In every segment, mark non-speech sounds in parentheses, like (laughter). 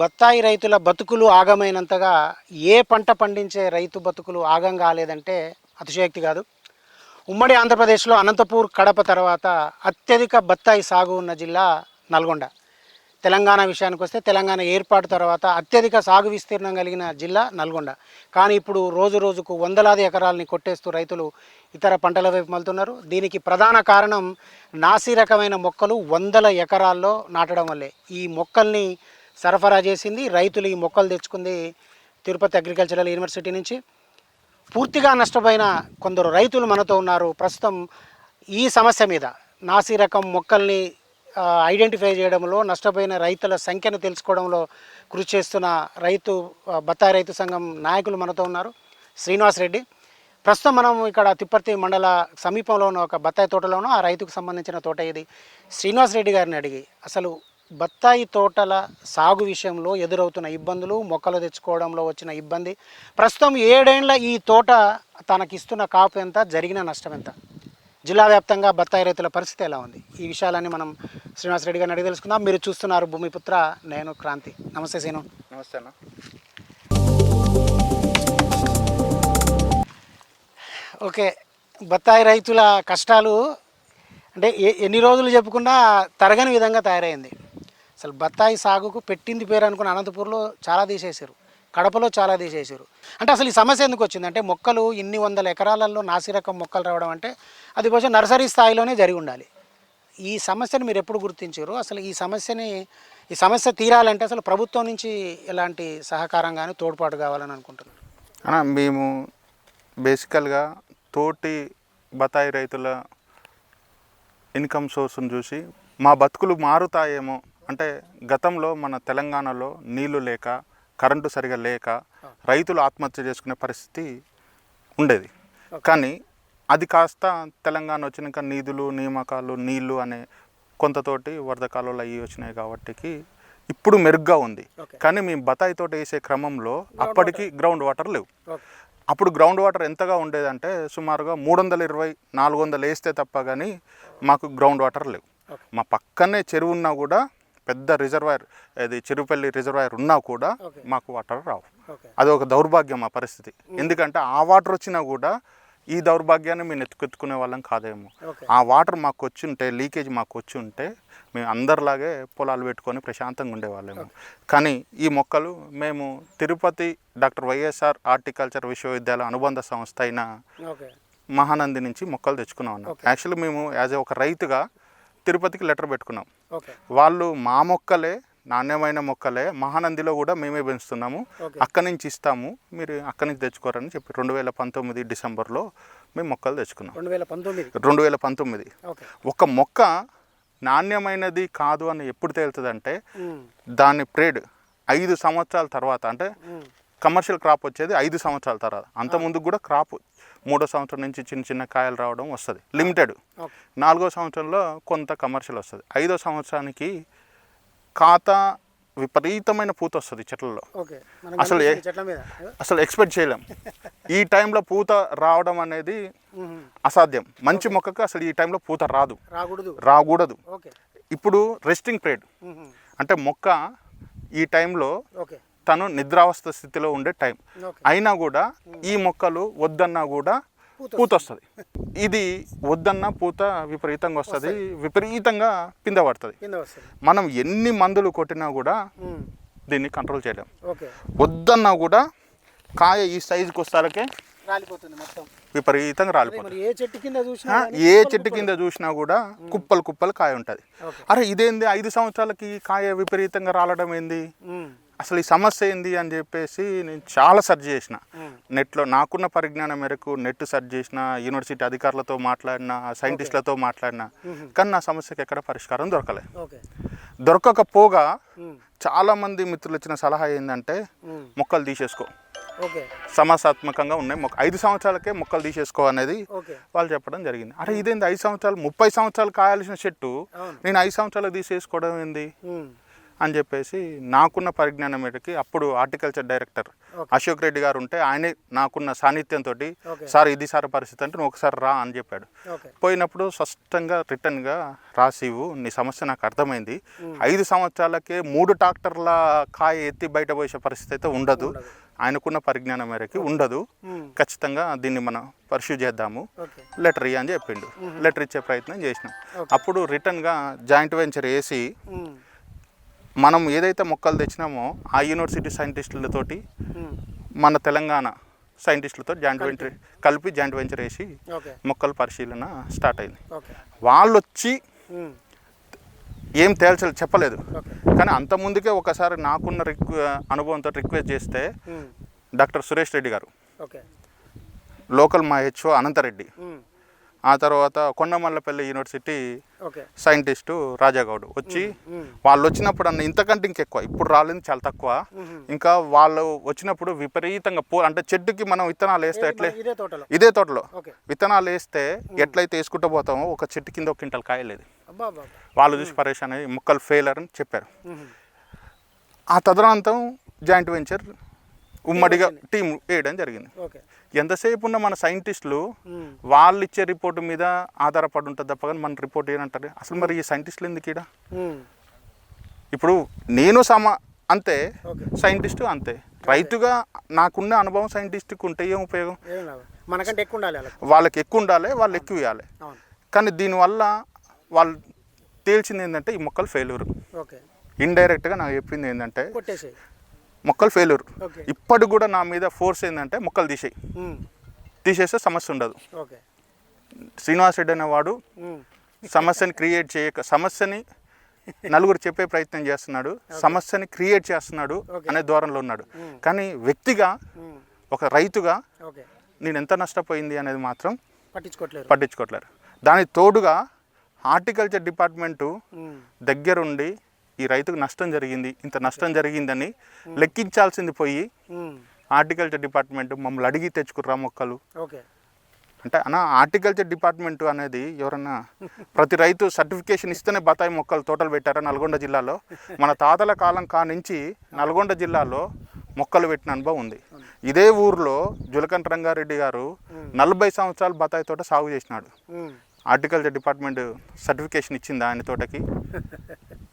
బత్తాయి రైతుల బతుకులు ఆగమైనంతగా ఏ పంట పండించే రైతు బతుకులు ఆగం కాలేదంటే అతిశయోక్తి కాదు. ఉమ్మడి ఆంధ్రప్రదేశ్లో అనంతపూర్ కడప తర్వాత అత్యధిక బత్తాయి సాగు ఉన్న జిల్లా నల్గొండ. తెలంగాణ విషయానికి వస్తే తెలంగాణ ఏర్పాటు తర్వాత అత్యధిక సాగు విస్తీర్ణం కలిగిన జిల్లా నల్గొండ. కానీ ఇప్పుడు రోజు రోజుకు వందలాది ఎకరాలని కొట్టేస్తూ రైతులు ఇతర పంటల వైపు మళ్తున్నారు. దీనికి ప్రధాన కారణం నాసి రకమైన మొక్కలు వందల ఎకరాల్లో నాటడం వల్లే. ఈ మొక్కల్ని సరఫరా చేసింది. రైతులు ఈ మొక్కలు తెచ్చుకుంది తిరుపతి అగ్రికల్చరల్ యూనివర్సిటీ నుంచి. పూర్తిగా నష్టపోయిన కొందరు రైతులు మనతో ఉన్నారు. ప్రస్తుతం ఈ సమస్య మీద నాసి రకం మొక్కల్ని ఐడెంటిఫై చేయడంలో నష్టపోయిన రైతుల సంఖ్యను తెలుసుకోవడంలో కృషి చేస్తున్న రైతు బత్తాయి రైతు సంఘం నాయకులు మనతో ఉన్నారు. శ్రీనివాస్ రెడ్డి. ప్రస్తుతం మనం ఇక్కడ తిప్పర్తి మండల సమీపంలో ఉన్న ఒక బత్తాయి తోటలోనూ ఆ రైతుకు సంబంధించిన తోట ఇది. శ్రీనివాస్ రెడ్డి గారిని అడిగి అసలు బత్తాయి తోటల సాగు విషయంలో ఎదురవుతున్న ఇబ్బందులు మొక్కలు తెచ్చుకోవడంలో వచ్చిన ఇబ్బంది. ప్రస్తుతం ఏడేండ్ల ఈ తోట తనకిస్తున్న కాపు ఎంత జరిగిన నష్టం ఎంత? జిల్లా వ్యాప్తంగా బత్తాయి రైతుల పరిస్థితి ఎలా ఉంది? ఈ విషయాలన్నీ మనం శ్రీనివాస్ రెడ్డి గారిని అడిగి తెలుసుకుందాం. మీరు చూస్తున్నారు భూమిపుత్ర నేను క్రాంతి. నమస్తే సీను. నమస్తే అన్న. ఓకే. బత్తాయి రైతుల కష్టాలు అంటే ఎన్ని రోజులు చెప్పుకున్నా తరగని విధంగా తయారైంది. అసలు బత్తాయి సాగుకు పెట్టింది పేరు అనుకున్న అనంతపూర్లో చాలా తీసేశారు. కడపలో చాలా తీసేశారు. అంటే అసలు ఈ సమస్య ఎందుకు వచ్చింది అంటే మొక్కలు ఇన్ని వందల ఎకరాలలో నాసిరకం మొక్కలు రావడం అంటే అది కొంచెం నర్సరీ స్థాయిలోనే జరిగి ఉండాలి. ఈ సమస్యను మీరు ఎప్పుడు గుర్తించారు? అసలు ఈ సమస్యని ఈ సమస్య తీరాలంటే అసలు ప్రభుత్వం నుంచి ఎలాంటి సహకారం కానీ తోడ్పాటు కావాలని అనుకుంటున్నాను మేము బేసికల్గా తోటి బతాయి రైతుల ఇన్కమ్ సోర్స్ని చూసి మా బతుకులు మారుతాయేమో అంటే గతంలో మన తెలంగాణలో నీళ్ళు లేక కరెంటు సరిగా లేక రైతులు ఆత్మహత్య చేసుకునే పరిస్థితి ఉండేది. కానీ అది కాస్త తెలంగాణ వచ్చినాక నిధులు నియామకాలు నీళ్ళు అనే కొంతతోటి వరద కాలువలు అయ్యి వచ్చినాయి కాబట్టికి ఇప్పుడు మెరుగ్గా ఉంది. కానీ మేము బతాయి తోట వేసే క్రమంలో అప్పటికి గ్రౌండ్ వాటర్ లేవు. అప్పుడు గ్రౌండ్ వాటర్ ఎంతగా ఉండేదంటే సుమారుగా మూడు వందల ఇరవై నాలుగు వందలు వేస్తే తప్ప కానీ మాకు గ్రౌండ్ వాటర్ లేవు. మా పక్కనే చెరువు ఉన్నా కూడా పెద్ద రిజర్వాయర్ అది చెరువుపల్లి రిజర్వాయర్ ఉన్నా కూడా. మాకు వాటర్ రావు. అది ఒక దౌర్భాగ్యం మా పరిస్థితి. ఎందుకంటే ఆ వాటర్ వచ్చినా కూడా ఈ దౌర్భాగ్యాన్ని మేము ఎత్తుకెత్తుకునే వాళ్ళం కాదేమో. ఆ వాటర్ మాకు వచ్చి ఉంటే లీకేజ్ మాకు వచ్చి ఉంటే మేము అందరిలాగే పొలాలు పెట్టుకొని ప్రశాంతంగా ఉండేవాళ్ళము. కానీ ఈ మొక్కలు మేము తిరుపతి డాక్టర్ వైఎస్ఆర్ హార్టికల్చర్ విశ్వవిద్యాలయ అనుబంధ సంస్థ అయిన మహానంది నుంచి మొక్కలు తెచ్చుకున్నాం యాక్చువల్లీ మేము యాజ్ ఒక రైతుగా తిరుపతికి లెటర్ పెట్టుకున్నాం. వాళ్ళు మా మొక్కలే నాణ్యమైన మొక్కలే మహానందిలో కూడా మేమే పెంచుతున్నాము. అక్కడి నుంచి ఇస్తాము. మీరు అక్కడి నుంచి తెచ్చుకోరని చెప్పి రెండు వేల పంతొమ్మిది డిసెంబర్లో మేము మొక్కలు తెచ్చుకున్నాం. రెండు వేల పంతొమ్మిది. రెండు వేల పంతొమ్మిది ఒక మొక్క నాణ్యమైనది కాదు అని ఎప్పుడు తేలుతుందంటే ఉమ్, దాని ప్రేడ్ ఐదు సంవత్సరాల తర్వాత అంటే కమర్షియల్ క్రాప్ వచ్చేది ఐదు సంవత్సరాల తర్వాత. అంత ముందు కూడా క్రాప్ మూడో సంవత్సరం నుంచి చిన్న చిన్న కాయలు రావడం వస్తుంది. లిమిటెడ్ నాలుగో సంవత్సరంలో కొంత కమర్షియల్ వస్తుంది. ఐదో సంవత్సరానికి ఖాతా విపరీతమైన పూత వస్తుంది చెట్లలో. అసలు అసలు ఎక్స్పెక్ట్ చేయలేం. (laughs) ఈ టైంలో పూత రావడం అనేది అసాధ్యం. మంచి మొక్కకు అసలు ఈ టైంలో పూత రాదు. రాకూడదు. ఇప్పుడు రెస్టింగ్ పీరియడ్ అంటే మొక్క ఈ టైంలో తను నిద్రావస్థ స్థితిలో ఉండే టైం. అయినా కూడా ఈ మొక్కలు వద్దన్నా కూడా పూత వస్తుంది. ఇది వద్దన్నా పూత విపరీతంగా వస్తుంది విపరీతంగా పింద పడుతుంది. మనం ఎన్ని మందులు కొట్టినా కూడా దీన్ని కంట్రోల్ చేయలేం. ఓకే. వద్దన్నా కూడా కాయ ఈ సైజుకి వస్తారకే రాలిపోతుంది మొత్తం. విపరీతంగా రాలిపోతుంది. ఏ చెట్టు కింద చూసినా ఏ చెట్టు కింద చూసినా కూడా కుప్పలు కుప్పలు కాయ ఉంటుంది. అరే ఇదేంది? ఐదు సంవత్సరాలకి కాయ విపరీతంగా రాలడం ఏంది? అసలు ఈ సమస్య ఏంది అని చెప్పేసి నేను చాలా సెర్చ్ చేసిన. నెట్లో నాకున్న పరిజ్ఞానం మేరకు నెట్ సెర్చ్ చేసిన యూనివర్సిటీ అధికారులతో మాట్లాడిన సైంటిస్టులతో మాట్లాడిన. కానీ నా సమస్యకి ఎక్కడ పరిష్కారం దొరకలే ఓకే. దొరకకపోగా చాలామంది మిత్రులు ఇచ్చిన సలహా ఏంటంటే మొక్కలు తీసేసుకో. ఓకే. సమస్యాత్మకంగా ఉన్నాయి. మొక్క ఐదు సంవత్సరాలకే మొక్కలు తీసేసుకో అనేది వాళ్ళు చెప్పడం జరిగింది. అరే ఇదేంది ఐదు సంవత్సరాలు? ముప్పై సంవత్సరాలు కాయాల్సిన చెట్టు. నేను ఐదు సంవత్సరాలు తీసేసుకోవడం ఏంది? అని చెప్పేసి నాకున్న పరిజ్ఞానం మేరకి అప్పుడు హార్టికల్చర్ డైరెక్టర్. అశోక్ రెడ్డి గారు ఉంటే ఆయనే నాకున్న సాన్నిధ్యంతో. సార్ ఇది సార్ పరిస్థితి అంటే నువ్వు ఒకసారి రా అని చెప్పాడు. పోయినప్పుడు స్పష్టంగా రిటర్న్గా రాసివు నీ సమస్య నాకు అర్థమైంది. ఐదు సంవత్సరాలకే మూడు ట్రాక్టర్ల కాయ ఎత్తి బయట పోసే పరిస్థితి అయితే ఉండదు. ఆయనకున్న పరిజ్ఞానం మేరకి ఉండదు. ఖచ్చితంగా దీన్ని మనం పర్ష్యూ చేద్దాము. లెటర్ ఇయ్యి అని చెప్పిండు. లెటర్ ఇచ్చే ప్రయత్నం చేసినాం. అప్పుడు రిటర్న్గా జాయింట్ వెంచర్ వేసి. మనం ఏదైతే మొక్కలు తెచ్చినామో ఆ యూనివర్సిటీ సైంటిస్టులతోటి మ్మ్. మన తెలంగాణ సైంటిస్టులతో జాయింట్ వెంచర్ కలిపి జాయింట్ వెంచర్ వేసి మొక్కల పరిశీలన స్టార్ట్ అయింది. వాళ్ళు వచ్చి మ్మ్. ఏం తేల్చలేదు చెప్పలేదు. కానీ అంత ముందుకే ఒకసారి నాకున్న రిక్వ అనుభవంతో రిక్వెస్ట్ చేస్తే మ్మ్. డాక్టర్ సురేష్ రెడ్డి గారు. లోకల్ మా హెచ్ఓ అనంతరెడ్డి. ఆ తర్వాత కొండమల్లపల్లి యూనివర్సిటీ సైంటిస్టు రాజాగౌడ్ వచ్చి. వాళ్ళు వచ్చినప్పుడు అన్న ఇంతకంటే ఇంకెక్కువ. ఇప్పుడు రాలేదు చాలా తక్కువ. ఇంకా వాళ్ళు వచ్చినప్పుడు విపరీతంగా పూ అంటే చెట్టుకి మనం విత్తనాలు వేస్తే ఎట్లే? ఇదే తోటలో? విత్తనాలు వేస్తే ఎట్లయితే వేసుకుంటూ పోతామో ఒక చెట్టు కింద ఒక క్వింటల్ కాయలేదు. వాళ్ళు చూసి పరేషాన్ అయ్యి మొక్కలు ఫెయిలర్ అని చెప్పారు. ఆ తదనంతం జాయింట్ వెంచర్ ఉమ్మడిగా టీం వేయడం జరిగింది. ఓకే. ఎంతసేపు ఉన్న మన సైంటిస్టులు. వాళ్ళు ఇచ్చే రిపోర్టు మీద ఆధారపడి ఉంటుంది తప్ప కానీ మన రిపోర్ట్ ఏనంటారు అసలు మరి ఈ సైంటిస్టులు ఎందుకు మ్మ్. ఇప్పుడు నేను సమ అంతే సైంటిస్టు అంతే. రైతుగా నాకున్న అనుభవం సైంటిస్ట్కి ఉంటే ఏం ఉపయోగం? మనకంటే ఎక్కువ ఉండాలి వాళ్ళకి. ఎక్కువ ఉండాలి వాళ్ళు ఎక్కువ ఇవ్వాలి. కానీ దీనివల్ల వాళ్ళు తేల్చింది ఏంటంటే ఈ మొక్కలు ఫెయిల్యూర్ ఇండైరెక్ట్గా నాకు చెప్పింది ఏంటంటే మొక్కలు ఫెయిల్యూర్ ఇప్పటికి కూడా నా మీద ఫోర్స్ ఏంటంటే మొక్కలు తీసేయి. మ్మ్. తీసేస్తే సమస్య ఉండదు. శ్రీనివాస్ రెడ్డి అనేవాడు మ్మ్. సమస్యని క్రియేట్ చేయక సమస్యని నలుగురు చెప్పే ప్రయత్నం చేస్తున్నాడు. సమస్యని క్రియేట్ చేస్తున్నాడు. అనే ధోరణిలో ఉన్నాడు. కానీ వ్యక్తిగా. ఒక రైతుగా నేను ఎంత నష్టపోయింది అనేది మాత్రం పట్టించుకోవట్లేరు పట్టించుకోవట్లేరు దానికి తోడుగా హార్టికల్చర్ డిపార్ట్మెంటు. దగ్గరుండి ఈ రైతుకు నష్టం జరిగింది ఇంత నష్టం జరిగిందని లెక్కించాల్సింది పోయి మ్మ్. హార్టికల్చర్ డిపార్ట్మెంట్ మమ్మల్ని అడిగి తెచ్చుకుర్రా మొక్కలు. అంటే అన్న హార్టికల్చర్ డిపార్ట్మెంట్ అనేది ఎవరన్నా (laughs) ప్రతి రైతు సర్టిఫికేషన్ ఇస్తేనే బత్తాయి మొక్కలు తోటలు పెట్టారా నల్గొండ జిల్లాలో? మన తాతల కాలం కానించి నల్గొండ జిల్లాలో మొక్కలు పెట్టిన అనుభవం ఉంది. ఇదే ఊర్లో జులకంఠ రంగారెడ్డి గారు నలభై సంవత్సరాలు బత్తాయి తోట సాగు చేసినాడు. హార్టికల్చర్ డిపార్ట్మెంట్ సర్టిఫికేషన్ ఇచ్చింది ఆయన తోటకి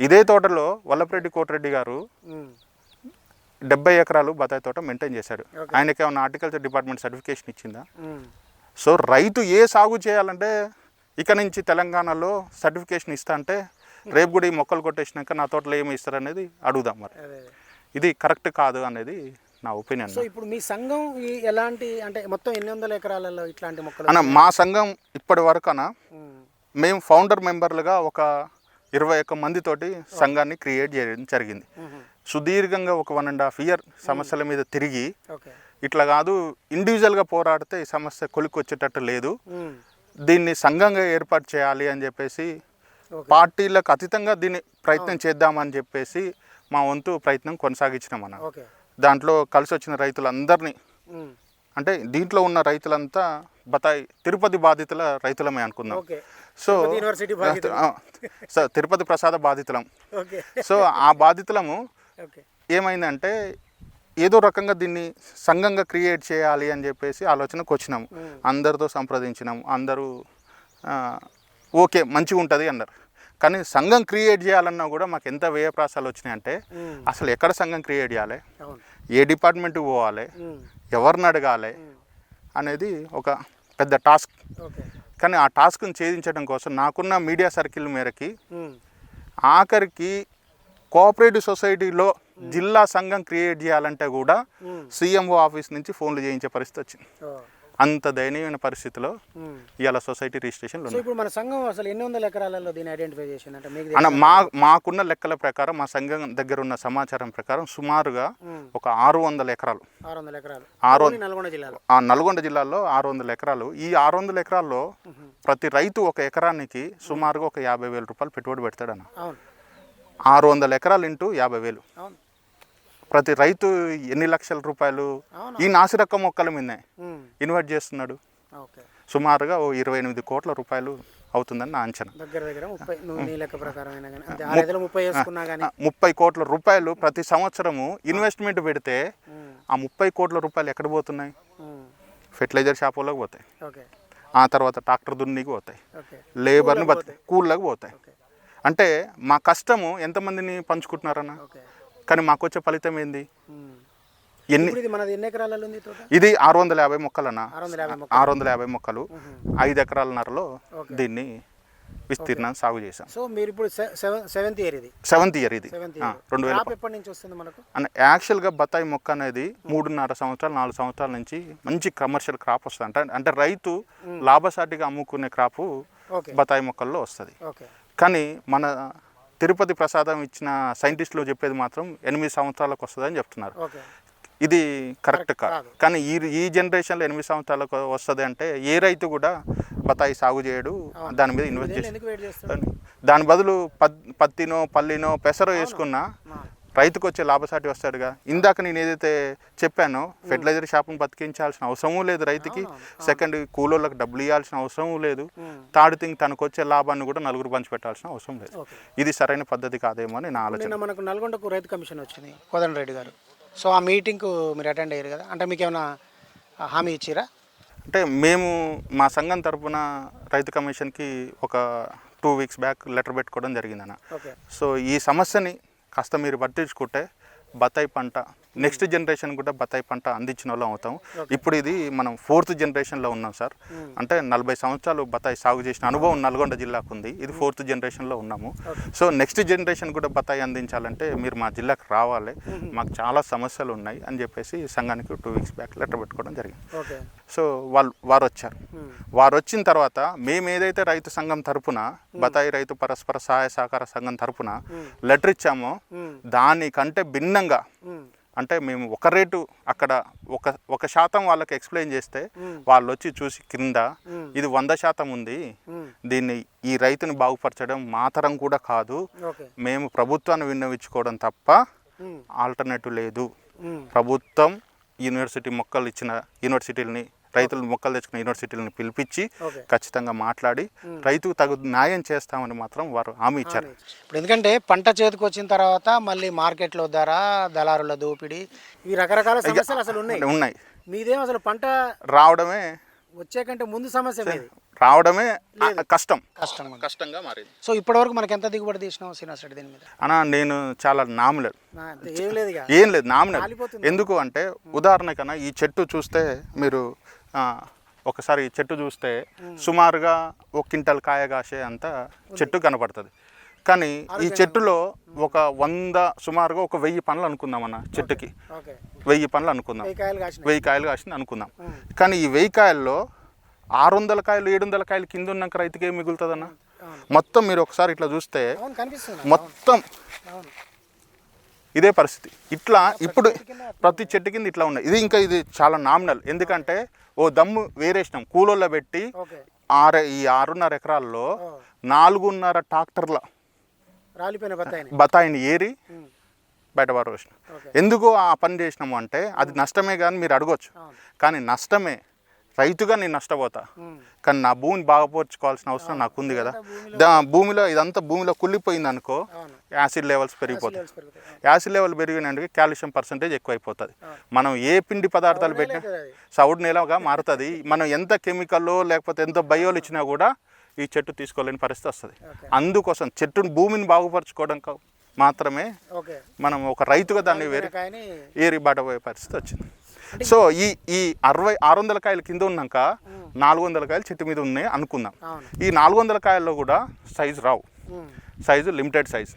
ఇదే తోటలో వల్లపరెడ్డి కోటిరెడ్డి గారు. డెబ్బై ఎకరాలు బత్తాయి తోట మెయింటైన్ చేశాడు. ఆయనకి ఏమన్నా హార్టికల్చర్ డిపార్ట్మెంట్ సర్టిఫికేషన్ ఇచ్చిందా. సో రైతు ఏ సాగు చేయాలంటే ఇక నుంచి తెలంగాణలో సర్టిఫికేషన్ ఇస్తా అంటే రేపు కూడా ఈ మొక్కలు కొట్టేసినాక నా తోటలో ఏమి ఇస్తారనేది అడుగుదాం మరి. ఇది కరెక్ట్ కాదు అనేది నా ఒపీనియన్ సో ఇప్పుడు మీ సంఘం ఎలాంటి అంటే మొత్తం ఎన్ని వందల ఎకరాలలో ఇట్లాంటి మొక్కలు అన్న మా సంఘం ఇప్పటి వరకు అన్న మ్మ్. ఫౌండర్ మెంబర్లుగా ఒక ఇరవై ఒక్క మందితోటి సంఘాన్ని క్రియేట్ చేయడం జరిగింది. సుదీర్ఘంగా ఒక వన్ అండ్ హాఫ్ ఇయర్ సమస్యల మీద తిరిగి ఇట్లా కాదు ఇండివిజువల్గా పోరాడితే ఈ సమస్య కొలికి వచ్చేటట్టు లేదు. దీన్ని సంఘంగా ఏర్పాటు చేయాలి అని చెప్పేసి. పార్టీలకు అతీతంగా దీన్ని ప్రయత్నం చేద్దామని చెప్పేసి మా వంతు ప్రయత్నం కొనసాగించినాం అన్న. దాంట్లో కలిసి వచ్చిన రైతులందరినీ. అంటే దీంట్లో ఉన్న రైతులంతా బతాయి తిరుపతి బాధితుల రైతులమే అనుకుందాం. సో సో తిరుపతి ప్రసాద బాధితులం. సో ఆ బాధితులము ఏమైందంటే ఏదో రకంగా దీన్ని సంఘంగా క్రియేట్ చేయాలి అని చెప్పేసి ఆలోచనకు వచ్చినాము. అందరితో సంప్రదించినాం అందరూ ఓకే మంచిగా ఉంటుంది అన్నారు. కానీ సంఘం క్రియేట్ చేయాలన్నా కూడా మాకు ఎంత వ్యయప్రాసాలు వచ్చినాయంటే. అసలు ఎక్కడ సంఘం క్రియేట్ చేయాలి ఏ డిపార్ట్మెంట్కి పోవాలి. ఎవరిని అడగాలి. అనేది ఒక పెద్ద టాస్క్ కానీ ఆ టాస్క్ని ఛేదించడం కోసం నాకున్న మీడియా సర్కిల్ మేరకి. ఆఖరికి కోఆపరేటివ్ సొసైటీలో జిల్లా సంఘం క్రియేట్ చేయాలంటే కూడా. సీఎంఓ ఆఫీస్ నుంచి ఫోన్లు చేయించే పరిస్థితి వచ్చింది. అంత దయనీయమైన పరిస్థితిలో. ఇవాళ సొసైటీ రిజిస్ట్రేషన్లు ఉన్నాయి ఇప్పుడు మన సంఘం అసలు ఎన్ని వందల ఎకరాలలో దీన్ని ఐడెంటిఫై చేసింది? అంటే అన్న? మా మాకున్న లెక్కల ప్రకారం మా సంఘం దగ్గర ఉన్న సమాచారం ప్రకారం సుమారుగా. ఒక ఆరు వందల ఎకరాలు. ఆరు వందల ఎకరాలు. ఆరు నల్గొండ జిల్లాలో? ఆ నల్గొండ జిల్లాలో ఆరు వందల ఎకరాలు. ఈ ఆరు వందల ఎకరాల్లో ప్రతి రైతు ఒక ఎకరానికి సుమారుగా ఒక యాభై వేల రూపాయలు పెట్టుబడి పెడతాడన్న. ఆరు వందల ఎకరాలు ఇంటూ యాభై వేలు. ప్రతి రైతు ఎన్ని లక్షల రూపాయలు? ఈ నాసిరకం మొక్కల మీదనే మ్మ్. ఇన్వెస్ట్ చేస్తున్నాడు. సుమారుగా ఓ ఇరవై ఎనిమిది కోట్ల రూపాయలు అవుతుందని నా అంచనా. దగ్గర దగ్గర ముప్పై కోట్ల రూపాయలు ప్రతి సంవత్సరము ఇన్వెస్ట్మెంట్ పెడితే ఆ ముప్పై కోట్ల రూపాయలు ఎక్కడ పోతున్నాయి? ఫెర్టిలైజర్ షాపులకు పోతాయి. ఆ తర్వాత ట్రాక్టర్ దున్నికి పోతాయి. లేబర్ని బతి కూళ్ళకి పోతాయి. అంటే మా కష్టము ఎంతమందిని పంచుకుంటున్నారన్న? కానీ మాకు వచ్చే ఫలితం ఏంది? ఎన్ని ఇది ఆరు వందల యాభై మొక్కలన్న. ఆరు వందల యాభై మొక్కలు. ఆరు వందల యాభై మొక్కలు. ఐదు ఎకరాలన్నరలో దీన్ని విస్తీర్ణం సాగు చేశాం. సో మీరు ఇప్పుడు సెవెంత్ ఇయర్ ఇది? సెవెంత్ ఇయర్ ఇది. రెండు వేల ఎప్పటి నుంచి వస్తుంది మనకు? అండ్ యాక్చువల్గా బత్తాయి మొక్క అనేది మూడున్నర సంవత్సరాలు నాలుగు సంవత్సరాల నుంచి మంచి కమర్షియల్ క్రాప్ వస్తుంది. అంటే అంటే రైతు లాభసాటిగా అమ్ముకునే క్రాపు బత్తాయి మొక్కల్లో వస్తుంది. కానీ మన తిరుపతి ప్రసాదం ఇచ్చిన సైంటిస్టులు చెప్పేది మాత్రం ఎనిమిది సంవత్సరాలకు వస్తుందని చెప్తున్నారు. ఇది కరెక్ట్ కాదు. కానీ ఈ ఈ జనరేషన్లో ఎనిమిది సంవత్సరాలకు వస్తుంది అంటే ఏ రైతు కూడా బత్తాయి సాగు చేయడు దాని మీద ఇన్వెస్ట్ చేసి చేస్తాడు దాని బదులు పత్తినో పల్లినో పెసరో వేసుకున్నా రైతుకు వచ్చే లాభసాటి వస్తాడుగా. ఇందాక నేను ఏదైతే చెప్పానో ఫెర్టిలైజర్ షాప్ను బతికించాల్సిన అవసరమూ లేదు రైతుకి. సెకండ్ కూలోళ్ళకి డబ్బులు ఇవ్వాల్సిన అవసరం లేదు. థర్డ్ థింగ్ తనకు వచ్చే లాభాన్ని కూడా నలుగురు పంచిపెట్టాల్సిన అవసరం లేదు. ఇది సరైన పద్ధతి కాదేమో అని నా ఆలోచన. మనకు నల్గొండకు రైతు కమిషన్ వచ్చింది కోదండ రెడ్డి గారు. సో ఆ మీటింగ్కు మీరు అటెండ్ అయ్యారు కదా అంటే మీకు ఏమైనా హామీ ఇచ్చిరా? అంటే మేము మా సంఘం తరపున రైతు కమిషన్కి ఒక టూ వీక్స్ బ్యాక్ లెటర్ పెట్టుకోవడం జరిగిందన్న. సో ఈ సమస్యని కాస్త మీరు పట్టించుకుంటే బత్తాయి పంట నెక్స్ట్ జనరేషన్ కూడా బత్తాయి పంట అందించిన వాళ్ళం అవుతాం. ఇప్పుడు ఇది మనం ఫోర్త్ జనరేషన్లో ఉన్నాం సార్. అంటే నలభై సంవత్సరాలు బత్తాయి సాగు చేసిన అనుభవం నల్గొండ జిల్లాకు ఉంది. ఇది ఫోర్త్ జనరేషన్లో ఉన్నాము. సో నెక్స్ట్ జనరేషన్ కూడా బత్తాయి అందించాలంటే మీరు మా జిల్లాకు రావాలి. మాకు చాలా సమస్యలు ఉన్నాయి అని చెప్పేసి సంఘానికి టూ వీక్స్ బ్యాక్ లెటర్ పెట్టుకోవడం జరిగింది. సో వాళ్ళు వారు వచ్చారు. వారు వచ్చిన తర్వాత మేము ఏదైతే రైతు సంఘం తరపున బతాయి రైతు పరస్పర సహాయ సహకార సంఘం తరపున లెటర్ ఇచ్చామో దానికంటే భిన్నంగా అంటే మేము ఒక రేటు అక్కడ ఒక ఒక శాతం వాళ్ళకి ఎక్స్ప్లెయిన్ చేస్తే వాళ్ళు వచ్చి చూసి కింద ఇది వంద శాతం ఉంది. దీన్ని ఈ రైతుని బాగుపరచడం మాతరం కూడా కాదు. మేము ప్రభుత్వాన్ని విన్నవించుకోవడం తప్ప ఆల్టర్నేటివ్ లేదు. ప్రభుత్వం యూనివర్సిటీ మొక్కలు ఇచ్చిన యూనివర్సిటీలని రైతులు మొక్కలు తెచ్చుకున్న యూనివర్సిటీలను పిలిపించి ఖచ్చితంగా మాట్లాడి రైతుకు తగు న్యాయం చేస్తామని మాత్రం వారు హామీ ఇచ్చారు. ఇప్పుడు ఎందుకంటే పంట చేతికి వచ్చిన తర్వాత మళ్ళీ మార్కెట్లో ధర దళారుల దోపిడీ ఇవి రకరకాల సమస్యలు అసలు ఉన్నాయి. ఉన్నాయి. మీదేం అసలు పంట రావడమే వచ్చే కంటే ముందు సమస్య రావడమే కష్టం. కష్టం కష్టంగా మారింది. సో ఇప్పటివరకు మనకి ఎంత దిగుబడి తీసినావు శ్రీనివాస్ రెడ్డి దీని మీద? అనా నేను చాలా నామినల్. నా- ఏం లేదు ఏం లేదు నామినల్. ఎందుకు అంటే ఉదాహరణకన్నా ఈ చెట్టు చూస్తే మీరు ఒకసారి చెట్టు చూస్తే సుమారుగా ఒక క్వింటల్ కాయ కాసే అంత చెట్టు కనపడుతుంది. కానీ ఈ చెట్టులో ఒక వంద సుమారుగా ఒక వెయ్యి పనులు అనుకుందాం అన్న చెట్టుకి. వెయ్యి పనులు అనుకుందాం. వెయ్యి కాయలు కాసింది అనుకుందాం. కానీ ఈ వెయ్యి కాయల్లో ఆరు వందల కాయలు ఏడు వందల కాయలు కింద ఉన్నాక రైతుకి ఏం మిగులుతుందన్న? మొత్తం మీరు ఒకసారి ఇట్లా చూస్తే మొత్తం ఇదే పరిస్థితి. ఇట్లా ఇప్పుడు ప్రతి చెట్టు కింద ఇట్లా ఉన్నాయి. ఇది ఇంకా ఇది చాలా నామినల్. ఎందుకంటే ఓ దమ్ము వేరేసినాం కూలోల్లో పెట్టి ఆరు ఈ ఆరున్నర ఎకరాల్లో. నాలుగున్నర ట్రాక్టర్ల బత్తాయిని. బతాయిని ఏరి. బయట పారవేసినాం ఓకే. ఎందుకు ఆ పని చేసినాము అంటే అది నష్టమే కానీ మీరు అడగొచ్చు. కానీ నష్టమే. రైతుగా నేను నష్టపోతా. కానీ నా భూమిని బాగుపరుచుకోవాల్సిన అవసరం నాకు ఉంది కదా. భూమిలో ఇదంతా భూమిలో కుళ్ళిపోయింది అనుకో యాసిడ్ లెవెల్స్ పెరిగిపోతాయి. యాసిడ్ లెవెల్ పెరిగినందుకు కాల్షియం పర్సంటేజ్ ఎక్కువైపోతుంది. మనం ఏ పిండి పదార్థాలు పెట్టినా. సౌడ్ నేలగా మారుతుంది. మనం ఎంత కెమికల్లో లేకపోతే ఎంత బయోలు ఇచ్చినా కూడా ఈ చెట్టు తీసుకోలేని పరిస్థితి వస్తుంది. అందుకోసం చెట్టును భూమిని బాగుపరచుకోవడం మాత్రమే మనం ఒక రైతుగా దాన్ని వేరే కాయని ఏరి బాటపోయే పరిస్థితి వచ్చింది. సో ఈ ఈ అరవై ఆరు వందల కాయలు కింద ఉన్నాక నాలుగు వందల కాయలు చెట్టు మీద ఉన్నాయి అనుకుందాం. ఈ నాలుగు వందల కాయల్లో కూడా సైజు రావు. Size limited size.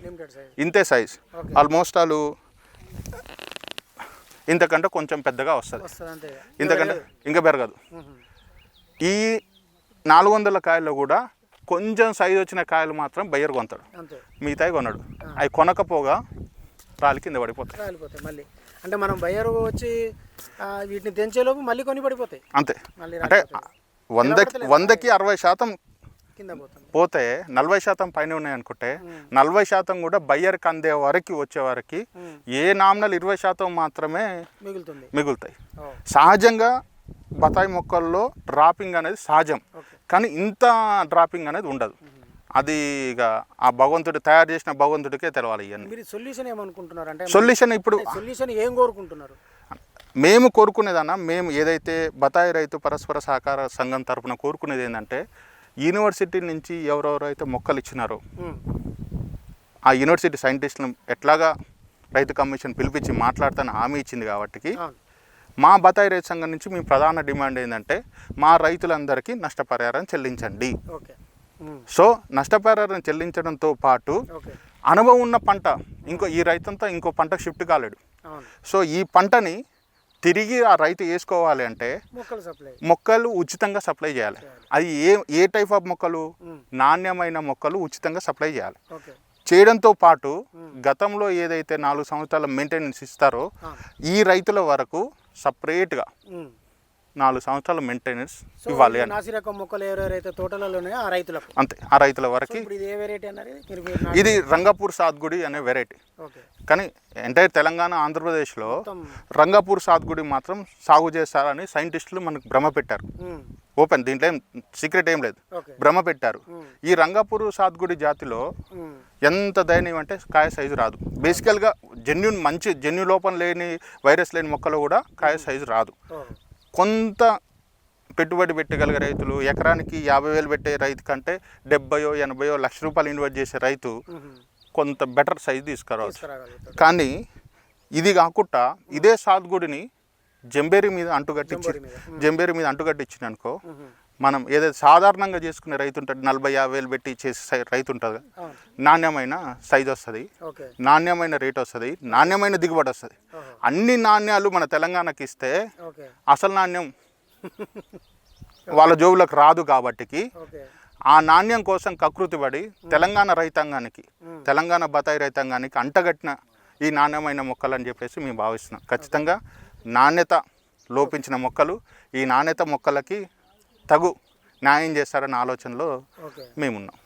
ఇంతే సైజ్. ఆల్మోస్ట్ వాళ్ళు ఇంతకంటే కొంచెం పెద్దగా వస్తుంది. ఇంతకంటే ఇంకా పెరగదు. ఈ నాలుగు వందల కాయల్లో కూడా కొంచెం సైజు వచ్చిన కాయలు మాత్రం బయ్యర్ అంతే. మిగతాయి కొనడు. అవి కొనకపోగా రాలి కింద పడిపోతాయి. రాలిపోతాయి మళ్ళీ. అంటే మనం బయ్యరు వచ్చి వీటిని తెంచేలోపు మళ్ళీ కొని పడిపోతాయి. అంతే. అంటే రాలిపోతాయి. వందకి అరవై శాతం పోతే నలభై శాతం పైన ఉన్నాయి అనుకుంటే నలభై శాతం కూడా బయ్యర్కి అందే వరకు వచ్చే వరకు ఏ నామినల్ ఇరవై శాతం మాత్రమే మిగులుతుంది. మిగులుతాయి. సహజంగా బతాయి మొక్కల్లో డ్రాపింగ్ అనేది సహజం. కానీ ఇంత డ్రాపింగ్ అనేది ఉండదు. అది ఇక ఆ భగవంతుడు తయారు చేసిన భగవంతుడికే తెలవాలి ఇవన్నీ. మీరు సొల్యూషన్ ఏమనుకుంటున్నారు? అంటే సొల్యూషన్ ఇప్పుడు సొల్యూషన్ ఏం కోరుకుంటున్నారు? మేము కోరుకునేదన్న మేము ఏదైతే బతాయి రైతు పరస్పర సహకార సంఘం తరపున కోరుకునేది ఏంటంటే యూనివర్సిటీ నుంచి ఎవరెవరైతే మొక్కలు ఇచ్చినారో ఆ యూనివర్సిటీ సైంటిస్టులను ఎట్లాగా రైతు కమిషన్ పిలిపించి మాట్లాడతాను హామీ ఇచ్చింది కాబట్టి మా బతాయి రైతు సంఘం నుంచి మీ ప్రధాన డిమాండ్ ఏంటంటే మా రైతులందరికీ నష్టపరిహారం చెల్లించండి. సో నష్టపరిహారం చెల్లించడంతో పాటు అనుభవం ఉన్న పంట ఇంకో ఈ రైతంతా ఇంకో పంటకు షిఫ్ట్ కాలేడు. సో ఈ పంటని తిరిగి ఆ రైతు వేసుకోవాలి అంటే మొక్కలు ఉచితంగా సప్లై చేయాలి. అది ఏ ఏ టైప్ ఆఫ్ మొక్కలు? నాణ్యమైన మొక్కలు ఉచితంగా సప్లై చేయాలి. చేయడంతో పాటు గతంలో ఏదైతే నాలుగు సంవత్సరాల మెయింటెనెన్స్ ఇస్తారో ఈ రైతుల వరకు సపరేట్గా. నాలుగు సంవత్సరాల మెయింటెనెన్స్ ఇవ్వాలి ఈ అని. నాసి రకం మొక్కలు ఎవరెవరైతే తోటలలో ఉన్నాయో ఆ రైతులకు? అంతే ఆ రైతుల వరకు. ఇది రంగపూర్ సాద్గుడి అనే వెరైటీ కానీ ఎంటైర్ తెలంగాణ ఆంధ్రప్రదేశ్లో రంగపూర్ సాద్గుడి మాత్రం సాగు చేస్తారని సైంటిస్టులు మనకు భ్రమ పెట్టారు. ఓపెన్ దీంట్లో ఏం సీక్రెట్ ఏం లేదు. భ్రమ పెట్టారు. ఈ రంగపూర్ సాద్గుడి జాతిలో ఎంత దయనీయం అంటే కాయ సైజు రాదు. బేసికల్గా జెన్యున్ మంచి జెన్యు లోపం లేని వైరస్ లేని మొక్కలు కూడా కాయ సైజు రాదు. కొంత పెట్టుబడి పెట్టగలిగే రైతులు ఎకరానికి యాభై వేలు పెట్టే రైతు కంటే డెబ్బయో ఎనభయో లక్ష రూపాయలు ఇన్వెస్ట్ చేసే రైతు కొంత బెటర్ సైజు తీసుకురావచ్చు. కానీ ఇది కాకుండా ఇదే సాద్గుడిని జంబేరి మీద అంటుకట్టించి జంబోరి మీద. అంటుకట్టించిన అనుకో మనం ఏదైతే సాధారణంగా చేసుకునే రైతు ఉంటుంది నలభై యాభై వేలు పెట్టి చేసే రైతు ఉంటుంది నాణ్యమైన సైజ్ వస్తుంది. నాణ్యమైన రేట్ వస్తుంది. నాణ్యమైన దిగుబడి వస్తుంది. అన్ని నాణ్యాలు మన తెలంగాణకి ఇస్తే అసలు నాణ్యం (laughs) వాళ్ళ జోబులకు రాదు కాబట్టికి ఆ నాణ్యం కోసం కకృతి పడి తెలంగాణ రైతాంగానికి. తెలంగాణ బతాయి రైతాంగానికి అంటగట్టిన ఈ నాణ్యమైన మొక్కలు అని చెప్పేసి మేము భావిస్తున్నాం. ఖచ్చితంగా నాణ్యత లోపించిన మొక్కలు ఈ నాణ్యత మొక్కలకి తగు న్యాయం చేస్తారన్న ఆలోచనలో మేమున్నాం.